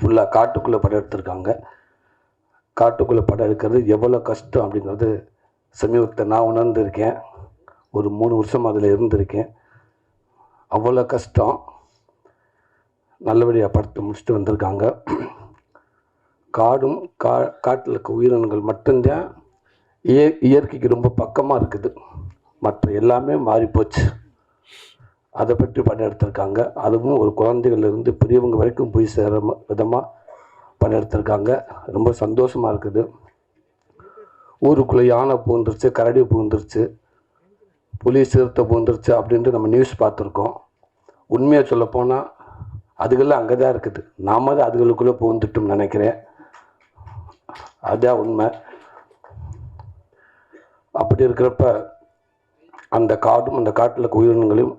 ஃபுல்லாக காட்டுக்குள்ளே படம் எடுத்திருக்காங்க. காட்டுக்குள்ளே படம் எடுக்கிறது எவ்வளோ கஷ்டம் அப்படிங்கிறது சமீபத்தில் நான் உணர்ந்திருக்கேன். ஒரு மூணு வருஷம் அதில் இருந்திருக்கேன். அவ்வளோ கஷ்டம். நல்லபடியாக படத்தை முடிச்சுட்டு வந்திருக்காங்க. காடும் கா காட்டில் இருக்க உயிரினங்கள் மட்டும்தான் இய இயற்கைக்கு ரொம்ப பக்கமாக இருக்குது. மற்ற எல்லாமே மாறிப்போச்சு. அதை பற்றி படம் எடுத்திருக்காங்க அதுவும் ஒரு குழந்தைகள்லேருந்து பெரியவங்க வரைக்கும் போய் சேர விதமாக படம் எடுத்திருக்காங்க ரொம்ப சந்தோஷமாக இருக்குது. ஊருக்குள்ளே யானை பூந்துருச்சு கரடி பூந்துருச்சு புலி சிறுத்தை பூந்துருச்சு அப்படின்ட்டு நம்ம நியூஸ் பார்த்துருக்கோம். உண்மையாக சொல்லப்போனால் அதுகள்லாம் அங்கே தான் இருக்குது. நாம தான் அதுகளுக்குள்ளே பூந்துட்டோம்னு நினைக்கிறேன். அதுதான் உண்மை. அப்படி இருக்கிறப்ப அந்த காடும் அந்த காட்டில் உயிரினங்களையும்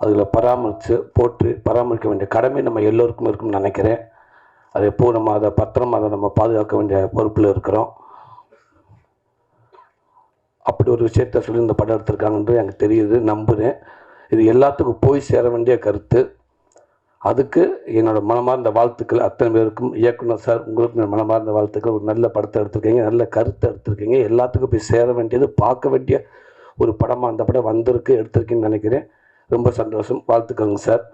அதில் பராமரித்து போட்டு பராமரிக்க வேண்டிய கடமை நம்ம எல்லோருக்கும் இருக்கும்னு நினைக்கிறேன். அதை எப்போ நம்ம அதை பத்திரமா அதை நம்ம பாதுகாக்க வேண்டிய பொறுப்பில் இருக்கிறோம். அப்படி ஒரு விஷயத்த சொல்லி இந்த படம் எடுத்திருக்காங்கன்றது எனக்கு தெரியுது நம்புகிறேன் இது எல்லாத்துக்கும் போய் சேர வேண்டிய கருத்து. அதுக்கு என்னோட மனமார்ந்த வாழ்த்துக்கள் அத்தனை பேருக்கும். இயக்குனர் சார் உங்களுக்கும் என் மனமார்ந்த வாழ்த்துக்கள். ஒரு நல்ல படத்தை எடுத்திருக்கீங்க நல்ல கருத்தை எடுத்திருக்கீங்க. எல்லாத்துக்கும் போய் சேர வேண்டியது பார்க்க வேண்டிய ஒரு படமாக அந்த படம் வந்திருக்கு எடுத்திருக்கீங்கன்னு நினைக்கிறேன். ரொம்ப சந்தோஷம். வாழ்த்துக்கோங்க சார்.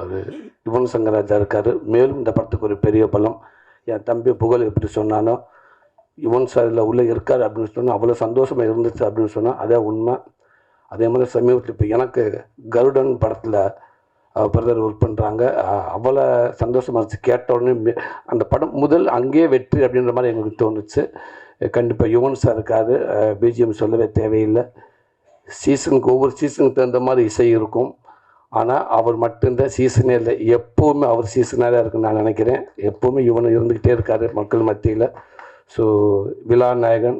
அவர் யுவன் சங்கராஜா இருக்கார். மேலும் இந்த படத்துக்கு ஒரு பெரிய பலம். என் தம்பி புகழ் எப்படி சொன்னானோ யுவன் சார் இதில் உள்ளே இருக்கார் அப்படின்னு சொன்னால் அவ்வளோ சந்தோஷமாக இருந்துச்சு அப்படின்னு சொன்னால் அதே உண்மை. அதே மாதிரி சமீபத்தில் இப்போ எனக்கு கருடன் படத்தில் பிரதர் ஒர்க் பண்ணுறாங்க அவ்வளோ சந்தோஷமாக இருந்துச்சு. கேட்ட உடனே அந்த படம் முதல் அங்கேயே வெற்றி அப்படின்ற மாதிரி எங்களுக்கு தோணுச்சு. கண்டிப்பாக யுவன் சார் இருக்காரு. பிஜிஎம் சொல்லவே தேவையில்லை. சீசனுக்கு ஒவ்வொரு சீசனுக்கு தகுந்த மாதிரி இசை இருக்கும். ஆனால் அவர் மட்டும்தான் சீசனே இல்லை. எப்போவுமே அவர் சீசனாக இருக்குன்னு நான் நினைக்கிறேன். எப்போவுமே இவனு இருந்துக்கிட்டே இருக்கார் மக்கள் மத்தியில். ஸோ விழா நாயகன்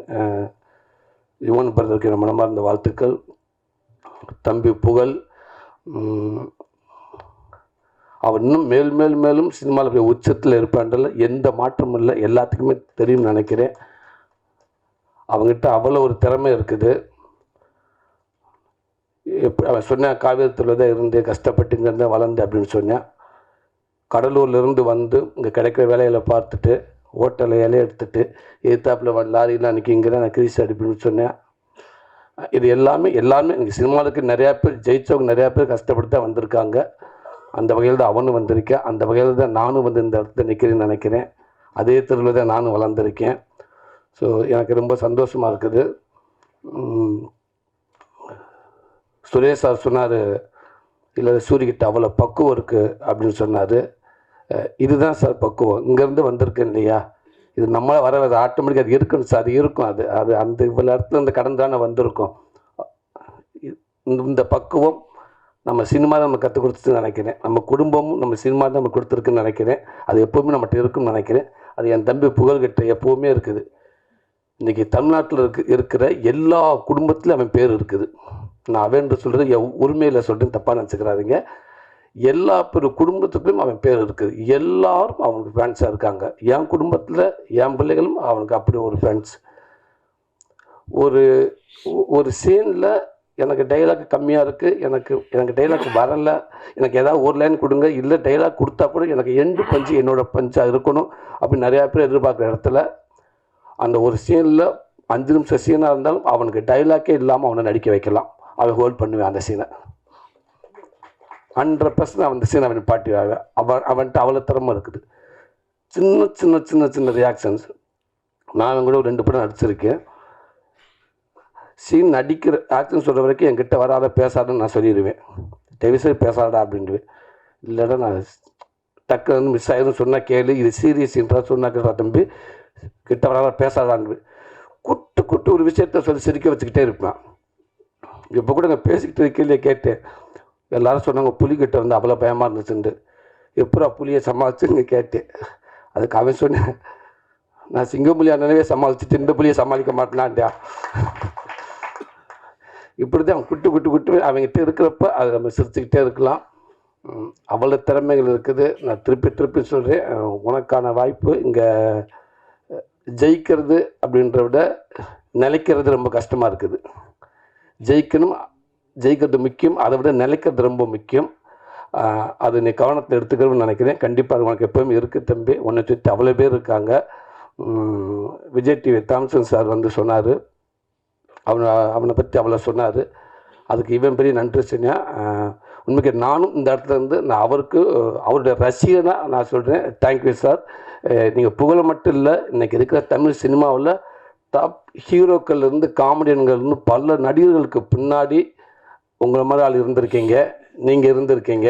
யுவன் பிரதருக்கு மனமார்ந்த வாழ்த்துக்கள். தம்பி புகழ் அவர் இன்னும் மேல் மேல் மேலும் சினிமாவில் போய் உச்சத்தில் இருப்பான்றல எந்த மாற்றமும் இல்லை. எல்லாத்துக்குமே தெரியும்னு நினைக்கிறேன். அவங்ககிட்ட அவ்வளோ ஒரு திறமை இருக்குது. அவன் சொன்னான் காவேரத்தில் தான் இருந்து கஷ்டப்பட்டு இங்கே இருந்தேன் வளர்ந்து அப்படின்னு சொன்னேன் கடலூர்லேருந்து வந்து இங்கே கிடைக்கிற வேலையில் பார்த்துட்டு ஹோட்டலில் இலையை எடுத்துட்டு எதிர்த்தாப்பில் வந்து லாரியில் அன்றைக்கி இங்கே நான் கிரீஸ் அடிப்புன்னு சொன்னேன் இது எல்லாமே எல்லாமே இங்கே சினிமாவுக்கு நிறையா பேர் ஜெயிச்சவங்க நிறையா பேர் கஷ்டப்பட்டு தான் வந்திருக்காங்க. அந்த வகையில் தான் அவனும் வந்திருக்கேன். அந்த வகையில் தான் நானும் வந்து இந்த இடத்துல நிற்கிறேன்னு நினைக்கிறேன். அதே தெருவில் தான் நானும் வளர்ந்துருக்கேன். ஸோ எனக்கு ரொம்ப சந்தோஷமாக இருக்குது. சுரேஷ் சார் சொன்னார் இல்லை சூரியகிட்ட அவ்வளோ பக்குவம் இருக்குது அப்படின்னு சொன்னார். இதுதான் சார் பக்குவம். இங்கேருந்து வந்திருக்கேன் இல்லையா? இது நம்மளால் வர அது ஆட்டோமேட்டிக்காக அது இருக்குன்னு சார் அது இருக்கும் அது. அது அந்த இவ்வளோ இடத்துல அந்த கடன் தானே வந்திருக்கும். இந்த இந்த பக்குவம் நம்ம சினிமா தான் நம்ம கற்றுக் கொடுத்துன்னு நினைக்கிறேன். நம்ம குடும்பமும் நம்ம சினிமா தான் நம்ம கொடுத்துருக்குன்னு நினைக்கிறேன். அது எப்போவுமே நம்மகிட்ட இருக்கும்னு நினைக்கிறேன். அது என் தம்பி புகழ்கிட்ட எப்போவுமே இருக்குது. இன்றைக்கி தமிழ்நாட்டில் இருக்கு இருக்கிற எல்லா குடும்பத்திலும் அவன் பேர் இருக்குது. நான் அவன் சொல்கிறது என் உரிமையில் சொல்கிறேன் தப்பாக நினச்சிக்கிறாதீங்க. எல்லா பெரு குடும்பத்துக்குள்ளேயும் அவன் பேர் இருக்குது எல்லாரும் அவனுக்கு ஃபேன்ஸாக இருக்காங்க. என் குடும்பத்தில் என் பிள்ளைகளும் அவனுக்கு அப்படி ஒரு ஃபேன்ஸ் ஒரு ஒரு சீனில் எனக்கு டைலாக் கம்மியாக இருக்குது எனக்கு எனக்கு டைலாக் வரலை. எனக்கு ஏதாவது ஒரு லைன் கொடுங்க. இல்லை டைலாக் கொடுத்தா கூட எனக்கு எண்டு பஞ்சு என்னோடய பஞ்சாக இருக்கணும். அப்படி நிறையா பேர் எதிர்பார்க்குற இடத்துல அந்த ஒரு சீனில் அஞ்சு நிமிஷம் சீனாக இருந்தாலும் அவனுக்கு டைலாக்கே இல்லாமல் அவனை நடிக்க வைக்கலாம். அவன் ஹோல்ட் பண்ணுவேன் அந்த சீனை ஹண்ட்ரட் பர்சன்ட் அவன் அந்த சீனை அவன் பாட்டி அவன் அவன்கிட்ட அவ்வளோ திறமை இருக்குது. சின்ன சின்ன சின்ன சின்ன ரியாக்ஷன்ஸ் நான் கூட ரெண்டு படம் நடிச்சிருக்கேன். சீன் நடிக்கிற ஆக்ஷன் சொல்கிற வரைக்கும் என்கிட்ட வராத பேசாதன்னு நான் சொல்லிடுவேன். டெவிசரி பேசாதடா அப்படின்டுவேன். இல்லைடா நான் டக்குன்னு மிஸ் ஆகிடும் சொன்னால் கேளு. இது சீரியஸ்ன்றா சொன்னா தம்பி. கிட்ட வராத பேசாதான்னு குட்டு குட்டு ஒரு விஷயத்த சொல்லி சிரிக்க வச்சுக்கிட்டே இருப்பேன். இப்போ கூட நான் பேசிக்கிட்டு இருக்கையிலே கேட்டேன். எல்லாரும் சொன்னாங்க புலிக்கிட்ட வந்து அவ்வளோ பயமாக இருந்துச்சுண்டு எப்படா புலியை சமாளிச்சுன்னு கேட்டேன். அதுக்கு அவன் சொன்னேன் நான் சிங்கப்புலியா நினைவே சமாளிச்சுட்டு இந்த புலியை சமாளிக்க மாட்டேனான்டா இப்படி தான் குட்டு குட்டு குட்டு அவங்ககிட்ட இருக்கிறப்ப அதை நம்ம சிரிச்சுக்கிட்டே இருக்கலாம். அவ்வளோ திறமைகள் இருக்குது. நான் திருப்பி திருப்பி சொல்கிறேன் உனக்கான வாய்ப்பு இங்கே ஜெயிக்கிறது அப்படின்றத விட நிலைக்கிறது ரொம்ப கஷ்டமாக இருக்குது. ஜெயிக்கணும் ஜெயிக்கிறது முக்கியம் அதை விட நிலைக்கிறது ரொம்ப முக்கியம். அது நீ கவனத்தில் எடுத்துக்கணும்னு நினைக்கிறேன். கண்டிப்பாக உனக்கு எப்போவுமே இருக்குது தம்பி. உன்னை சுற்றி அவ்வளோ பேர் இருக்காங்க. விஜய் டிவி தாம்சன் சார் வந்து சொன்னார். அவனை அவனை பற்றி அவ்வளோ சொன்னார். அதுக்கு இவன் பெரிய நன்றி சொன்னா உண்மைக்கு நானும் இந்த இடத்துல இருந்து நான் அவருக்கு அவருடைய ரசிகனாக நான் சொல்கிறேன் தேங்க்யூ சார் நீங்கள் புகழ மட்டும் இல்லை இன்றைக்கி இருக்கிற தமிழ் சினிமாவில் டாப் ஹீரோக்கள்லேருந்து காமெடியன்கள்லேருந்து பல நடிகர்களுக்கு பின்னாடி உங்களை மாதிரி ஆள் இருந்திருக்கீங்க. நீங்கள் இருந்திருக்கீங்க.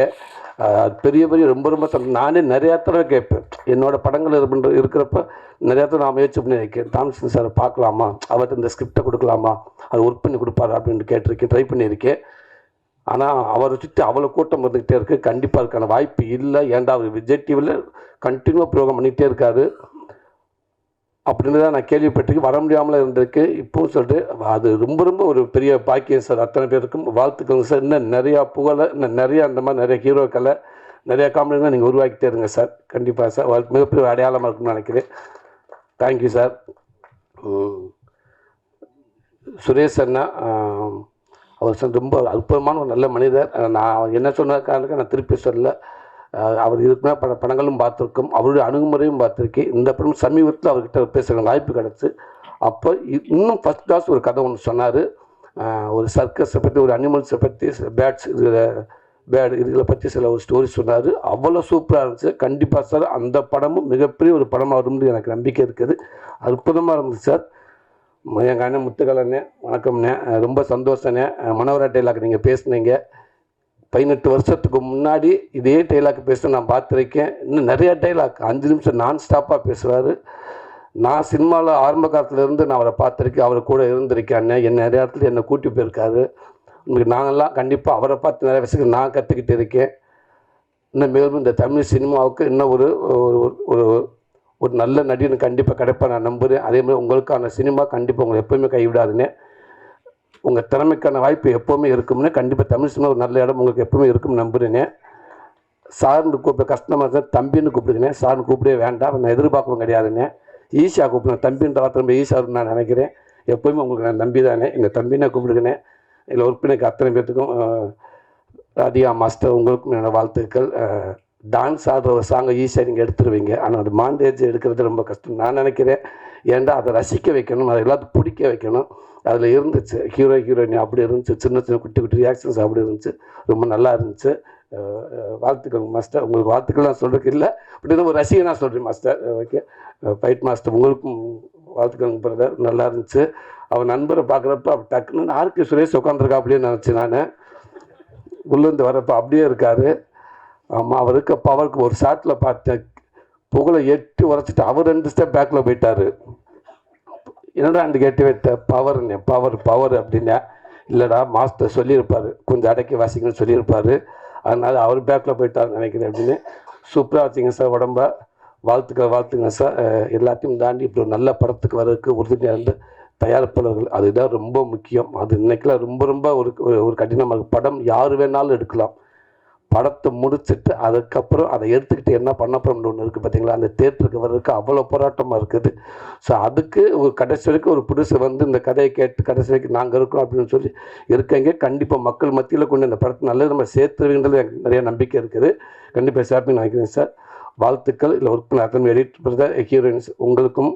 பெரிய பெரிய ரொம்ப ரொம்ப நானே நிறையா தடவை கேட்பேன். என்னோடய படங்கள் இருக்கின்ற இருக்கிறப்ப நிறையா தடவை நான் முயற்சி பண்ணி இருக்கேன் தாமசன் சார் பார்க்கலாமா? அவர்கிட்ட இந்த ஸ்கிரிப்டை கொடுக்கலாமா? அது ஒர்க் பண்ணி கொடுப்பாரு? அப்படின்னு கேட்டிருக்கேன் ட்ரை பண்ணியிருக்கேன். ஆனால் அவரை சுற்றி அவ்வளோ கூட்டம் வந்துக்கிட்டே இருக்குது கண்டிப்பாக அதுக்கான வாய்ப்பு இல்லை. ஏன்டா அவர் விஜய் டிவியில் கண்டினியூவாக ப்ரோக்ராம் பண்ணிக்கிட்டே இருக்காரு? அப்படின்னு தான் நான் கேள்விப்பட்டிருக்கேன். வர முடியாமல் இருந்திருக்கு. இப்போவும் சொல்லிட்டு அது ரொம்ப ரொம்ப ஒரு பெரிய பாக்கியம் சார். அத்தனை பேருக்கும் வாழ்த்துக்கள் சார். இன்னும் நிறையா புகழை இன்னும் நிறையா அந்த மாதிரி நிறைய ஹீரோக்களை நிறையா காமெடிகளை நீங்கள் உருவாக்கிட்டே இருங்க சார். கண்டிப்பாக சார். வாழ்க்கை மிகப்பெரிய அடையாளமாக இருக்கும்னு நினைக்கிறேன். தேங்க்யூ சார் சுரேஷ் அண்ணா அவர் ரொம்ப அற்புதமான ஒரு நல்ல மனிதர். நான் அவர் என்ன சொன்னதுக்காக காரணத்துக்கு நான் திருப்பி சொல்ல அவர் இருக்கிற பல படங்களும் பார்த்துருக்கோம். அவருடைய அணுகுமுறையும் பார்த்துருக்கேன். இந்த படம் சமீபத்தில் அவர்கிட்ட பேசுகிற வாய்ப்பு கிடச்சி. அப்போ இ- இன்னும் ஃபஸ்ட் கிளாஸ் ஒரு கதை ஒன்று சொன்னார். ஒரு சர்க்கஸை பற்றி ஒரு அனிமல்ஸை பற்றி பேட்ஸ் இதில் பேட் இதுகளை பற்றி சில ஒரு ஸ்டோரி சொன்னார். அவ்வளோ சூப்பராக இருந்துச்சு. கண்டிப்பாக சார் அந்த படமும் மிகப்பெரிய ஒரு படமாக வரும்னு எனக்கு நம்பிக்கை இருக்குது. அற்புதமாக இருந்துச்சு சார் எங்கள் அண்ணன் முத்துக்கலண்ணே வணக்கம்ண்ணே ரொம்ப சந்தோஷண்ணே அஹ் டைலாக் நீங்கள் பேசுனீங்க. பதினெட்டு வருஷத்துக்கு முன்னாடி இதே டைலாக் பேச நான் பார்த்துருக்கேன். இன்னும் நிறையா டைலாக் அஞ்சு நிமிஷம் நான் ஸ்டாப்பாக பேசுவார் நான் சினிமாவில் ஆரம்ப காலத்துலேருந்து நான் அவரை பார்த்துருக்கேன். அவர் கூட இருந்திருக்கேன் அண்ணன் என்ன நிறைய இடத்துல என்னை கூட்டி போயிருக்காரு. உங்களுக்கு நாங்கள்லாம் கண்டிப்பாக அவரை பார்த்து நிறைய விஷயங்கள் நான் கற்றுக்கிட்டு இருக்கேன். இன்னும் மேலும் இந்த தமிழ் சினிமாவுக்கு இன்னும் ஒரு ஒரு ஒரு நல்ல நடிகன் கண்டிப்பாக கிடைப்பேன் நான் நம்புகிறேன் அதே மாதிரி உங்களுக்கான சினிமா கண்டிப்பாக உங்களை எப்போவுமே கைவிடாதுன்னு உங்கள் திறமைக்கான வாய்ப்பு எப்போவுமே இருக்கும்னு கண்டிப்பாக தமிழ் சினிமா ஒரு நல்ல இடம் உங்களுக்கு எப்போவுமே இருக்கும்னு நம்புகிறேனே சார்னு கூப்பிட கஷ்டமாக இருந்தால் தம்பின்னு கூப்பிடுங்கண்ணே. சார்னு கூப்பிடவே வேண்டாம். நான் எதிர்பார்க்கவும் கிடையாதுங்க ஈஷா கூப்பிடுங்க தம்பின்ற வார்த்தை ரொம்ப ஈஸாக நான் நினைக்கிறேன். எப்போவுமே உங்களுக்கு நான் நம்பி தானே எங்கள் தம்பினை கூப்பிடுங்கண்ணே. இதில் ஒர்க் பண்ணிக்க அத்தனை பேர்த்துக்கும் ராதிகா மாஸ்டர் உங்களுக்கும் என்னோட வாழ்த்துக்கள். டான்ஸ் ஆடுற ஒரு சாங்கை ஈஸியாக நீங்கள் எடுத்துருவீங்க. ஆனால் அது மாண்டேஜ் எடுக்கிறது ரொம்ப கஷ்டம். நான் நினைக்கிறேன் ஏன்டா அதை ரசிக்க வைக்கணும் அதை எல்லாத்தையும் பிடிக்க வைக்கணும். அதில் இருந்துச்சு. ஹீரோ ஹீரோயின் அப்படி இருந்துச்சு. சின்ன சின்ன குட்டி குட்டி ரியாக்ஷன்ஸ் அப்படி இருந்துச்சு. ரொம்ப நல்லா இருந்துச்சு. வாழ்த்துக்கள் மாஸ்டர் உங்களுக்கு வாழ்த்துக்கள் நான் சொல்கிறதுக்கு இல்லை. பட் இது ஒரு ரசிகனாக சொல்கிறேன் மாஸ்டர் ஓகே ஃபைட் மாஸ்டர் உங்களுக்கும் வாழ்த்துக்கள் பிரதர் நல்லா இருந்துச்சு. அவன் நண்பரை பார்க்குறப்ப அப்படி டக்குன்னு ஆர்கே சுரேஷ் உட்காந்துருக்கா அப்படின்னு நினச்சேன் நான். உள்ளேருந்து வரப்போ அப்படியே இருக்காரு. ஆமாம் அவருக்கு அப்போ பவருக்கு ஒரு ஷாட்டில் பார்த்தேன் புகழை எட்டி உரைச்சிட்டு அவர் ரெண்டு ஸ்டெப் பேக்கில் போயிட்டார். என்னடா அந்த கேட்டு வைத்த பவர்னு பவர் பவர் அப்படின்னா இல்லைடா மாஸ்டர் சொல்லியிருப்பார். கொஞ்சம் அடக்கி வாசிங்கன்னு சொல்லியிருப்பார். அதனால் அவர் பேக்கில் போயிட்டார் நினைக்கிறேன் அப்படின்னு சூப்பராக வச்சிங்க சார் உடம்ப வாழ்த்துக்கள் வாழ்த்துங்க சார். எல்லாத்தையும் தாண்டி இப்படி ஒரு நல்ல படத்துக்கு வர்றதுக்கு உறுதுணையாக இருந்து தயாரிப்பாளர்கள். அதுதான் ரொம்ப முக்கியம். அது இன்னைக்கெல்லாம் ரொம்ப ரொம்ப ஒரு ஒரு- கடினமாக. படம் யார் வேணாலும் எடுக்கலாம். படத்தை முடிச்சுட்டு அதுக்கப்புறம் அதை எடுத்துக்கிட்டு என்ன பண்ண போகிறோம்னு ஒன்று இருக்குது பார்த்தீங்களா அந்த தேட்டருக்கு வர்றதுக்கு அவ்வளோ போராட்டமாக இருக்குது. ஸோ அதுக்கு ஒரு கடைசி வரைக்கும் ஒரு புதுசு வந்து இந்த கதையை கேட்டு கடைசி வரைக்கும் நாங்கள் இருக்கோம் அப்படின்னு சொல்லி இருக்கங்க கண்டிப்பாக மக்கள் மத்தியில் கொண்டு இந்த படத்தை நல்லது நம்ம சேர்த்துருவீங்கிறது எனக்கு நிறைய நம்பிக்கை இருக்குது. கண்டிப்பாக சேர்த்து நினைக்கிறேன் சார். வாழ்த்துக்கள். இல்லை ஒர்க் பண்ண அத்தனை எடிட் பிரதர் ஹீரோயின்ஸ் உங்களுக்கும்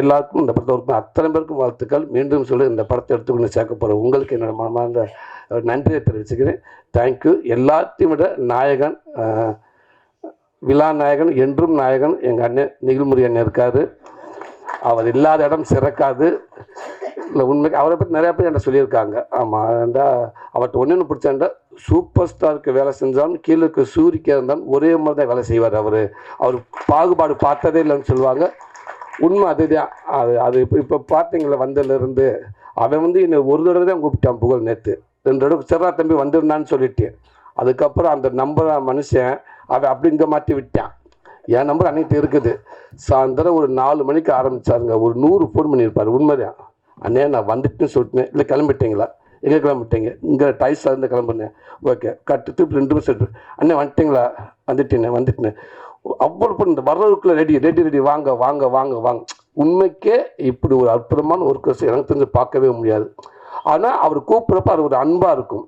எல்லாருக்கும் இந்த படத்தை ஒர்க் அத்தனை பேருக்கும் வாழ்த்துக்கள். மீண்டும் சொல்லி இந்த படத்தை எடுத்துக்கொண்டு சேர்க்க போகிறேன் உங்களுக்கு என்னோட மனமார்ந்த நன்றியை தெரிவிச்சுக்கிறேன். தேங்க்யூ எல்லாத்தையும் விட நாயகன் விழா நாயகன் என்றும் நாயகன் எங்கள் அண்ணன் நிகில்முரி அண்ணன் இருக்கார். அவர் இல்லாத இடம் சிறக்காது. இல்லை உண்மைக்கு அவரை பற்றி நிறையா பேர் என்கிட்ட சொல்லியிருக்காங்க. ஆமாம் ஏன்டா அவர்கிட்ட ஒன்று ஒன்று பிடிச்சாண்டா சூப்பர் ஸ்டாருக்கு வேலை செஞ்சாலும் கீழே இருக்க சூரிக்கா இருந்தாலும் ஒரே மாதிரி தான் வேலை செய்வார் அவர். அவர் பாகுபாடு பார்த்ததே இல்லைன்னு சொல்லுவாங்க. உண்மை அதுதான். அது அது இப்போ இப்போ பார்த்தீங்களா வந்ததுலேருந்து அவன் வந்து என்னை ஒரு தடவை தான் கூப்பிட்டான் புகழ் நேற்று ரெண்டு தடவை சிறா தம்பி வந்திருந்தான்னு சொல்லிட்டு. அதுக்கப்புறம் அந்த நம்பர் மனுஷன் அவன் அப்படி இங்கே மாற்றி விட்டான். என் நம்பர் அன்னைக்கு இருக்குது. சாயந்தரம் ஒரு நாலு மணிக்கு ஆரம்பிச்சாருங்க. ஒரு நூறு ஃபோன் பண்ணியிருப்பார். உண்மைதான். அண்ணே நான் வந்துட்டுன்னு சொல்லிட்டேன். இல்லை கிளம்பிட்டீங்களா? எங்கே கிளம்பிட்டீங்க? இங்கே டைஸாக இருந்து கிளம்புனேன். ஓகே கட்டுட்டு ரெண்டு நிமிஷம் அண்ணே வந்துட்டீங்களா? வந்துட்டேனே வந்துட்டேன். அவ்வளோ பொண்ணு இந்த வர்றதுக்குள்ள ரெடி ரெடி ரெடி வாங்க வாங்க வாங்க வாங்க. உண்மைக்கே இப்படி ஒரு அற்புதமான ஒர்க்கர்ஸ் எனக்கு தெரிஞ்சு பார்க்கவே முடியாது. ஆனால் அவர் கூப்பிட்றப்ப அது ஒரு அன்பாக இருக்கும்.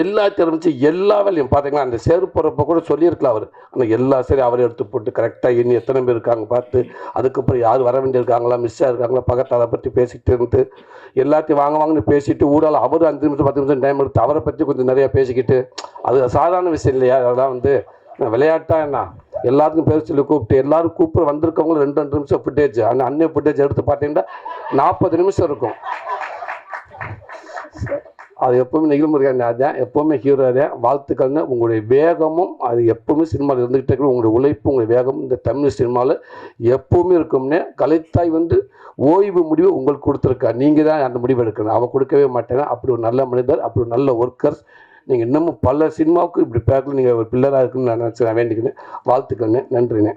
எல்லா திறமைச்சு எல்லா வேலையும் பார்த்தீங்கன்னா அந்த சேரு போகிறப்ப கூட சொல்லியிருக்கலாம் அவர். ஆனால் எல்லா சரி அவரே எடுத்து போட்டு கரெக்டாக எண்ணி எத்தனை பேர் இருக்காங்க பார்த்து அதுக்கப்புறம் யார் வர வேண்டியிருக்காங்களா மிஸ்ஸாக இருக்காங்களா பக்கத்தில் அதை பற்றி பேசிக்கிட்டு இருந்து எல்லாத்தையும் வாங்க வாங்கன்னு பேசிட்டு ஊரால் அவர் அஞ்சு நிமிஷம் பத்து நிமிஷம் டைம் எடுத்து அவரை பற்றி கொஞ்சம் நிறையா பேசிக்கிட்டு அது சாதாரண விஷயம் இல்லையா? அதெல்லாம் வந்து விளையாட்டா என்ன? எல்லாத்துக்கும் பேர் சொல்லி கூப்பிட்டு எல்லாரும் கூப்பிட்டு வந்திருக்கவங்களும் ரெண்டு ரெண்டு நிமிஷம் ஃபுட்டேஜ் அந்த அன்னைய ஃபுட்டேஜ் எடுத்து பார்த்தீங்கன்னா நாற்பது நிமிஷம் இருக்கும். அது எப்பவுமே நிகழ்முறையான அதான் எப்பவுமே ஹீரோ தான் வாழ்த்துக்கள்னு உங்களுடைய வேகமும் அது எப்பவுமே சினிமாவில் இருந்துகிட்டே இருக்கும் உங்களுடைய உழைப்பு உங்களுடைய வேகம் இந்த தமிழ் சினிமாவில் எப்பவுமே இருக்கும்னே கலைத்தாய் வந்து ஓய்வு முடிவு உங்களுக்கு கொடுத்துருக்கா. நீங்கள் தான் அந்த முடிவு எடுக்கணும். அவன் கொடுக்கவே மாட்டேங்க அப்படி ஒரு நல்ல மனிதர் அப்படி ஒரு நல்ல ஒர்க்கர்ஸ் நீங்கள் இன்னமும் பல சினிமாவுக்கு இப்படி பேக்கில் நீங்கள் ஒரு பில்லராக இருக்குன்னு நான் நினச்சி நான் வேண்டிக்கிறேன். வாழ்த்துக்கள்ண்ணே நன்றிண்ணே